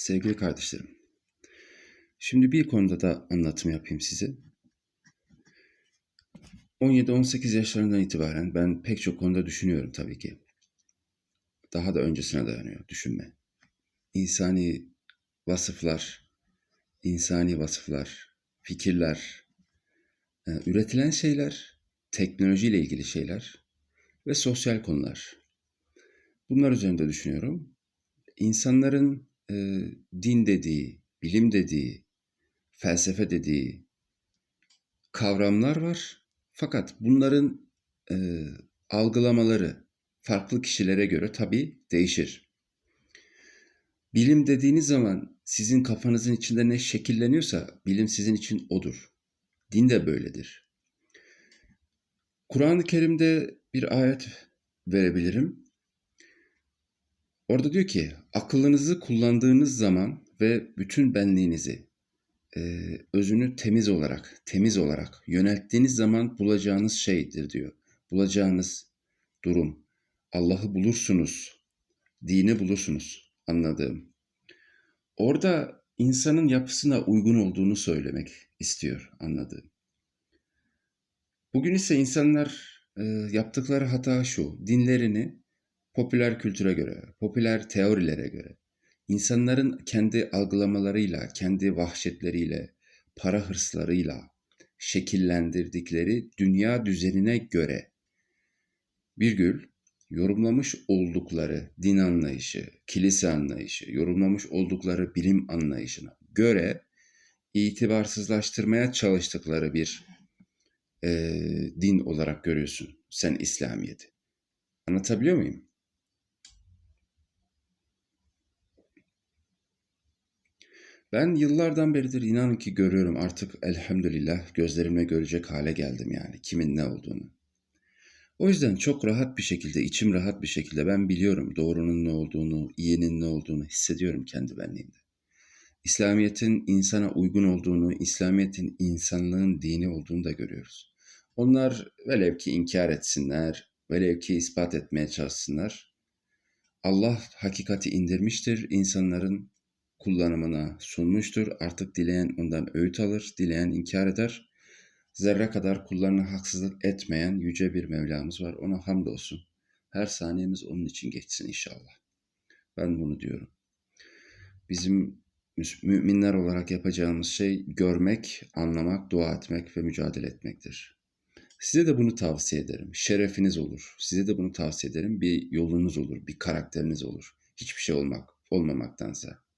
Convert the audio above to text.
Sevgili kardeşlerim, şimdi bir konuda da anlatım yapayım size. 17-18 yaşlarından itibaren ben pek çok konuda düşünüyorum tabii ki. Daha da öncesine dayanıyor düşünme. İnsani vasıflar, insani vasıflar, fikirler, e, üretilen şeyler, teknolojiyle ilgili şeyler ve sosyal konular. Bunlar üzerinde düşünüyorum. İnsanların e, din dediği, bilim dediği, felsefe dediği kavramlar var. Fakat bunların e, algılamaları farklı kişilere göre tabii değişir. Bilim dediğiniz zaman sizin kafanızın içinde ne şekilleniyorsa bilim sizin için odur. Din de böyledir. Kur'an-ı Kerim'de bir ayet verebilirim. Orada diyor ki akıllınızı kullandığınız zaman ve bütün benliğinizi e, özünü temiz olarak, temiz olarak yönelttiğiniz zaman bulacağınız şeydir diyor. Bulacağınız durum. Allah'ı bulursunuz, dini bulursunuz anladığım. Orada insanın yapısına uygun olduğunu söylemek istiyor anladığım. Bugün ise insanlar e, yaptıkları hata şu, dinlerini popüler kültüre göre, popüler teorilere göre, insanların kendi algılamalarıyla, kendi vahşetleriyle, para hırslarıyla şekillendirdikleri dünya düzenine göre virgül yorumlamış oldukları din anlayışı, kilise anlayışı, yorumlamış oldukları bilim anlayışına göre itibarsızlaştırmaya çalıştıkları bir e, din olarak görüyorsun sen İslamiyet'i. Anlatabiliyor muyum? Ben yıllardan beridir inanın ki görüyorum artık elhamdülillah gözlerimle görecek hale geldim yani kimin ne olduğunu. O yüzden çok rahat bir şekilde, içim rahat bir şekilde ben biliyorum doğrunun ne olduğunu, iyinin ne olduğunu hissediyorum kendi benliğimde. İslamiyet'in insana uygun olduğunu, İslamiyet'in insanlığın dini olduğunu da görüyoruz. Onlar velev ki inkar etsinler, velev ki ispat etmeye çalışsınlar. Allah hakikati indirmiştir, insanların kullanımına sunmuştur. Artık dileyen ondan öğüt alır, dileyen inkar eder. Zerre kadar kullarına haksızlık etmeyen yüce bir Mevlamız var. Ona hamdolsun. Her saniyemiz onun için geçsin inşallah. Ben bunu diyorum. Bizim müminler olarak yapacağımız şey görmek, anlamak, dua etmek ve mücadele etmektir. Size de bunu tavsiye ederim. Şerefiniz olur. Size de bunu tavsiye ederim. Bir yolunuz olur, bir karakteriniz olur. Hiçbir şey olmak, olmamaktansa.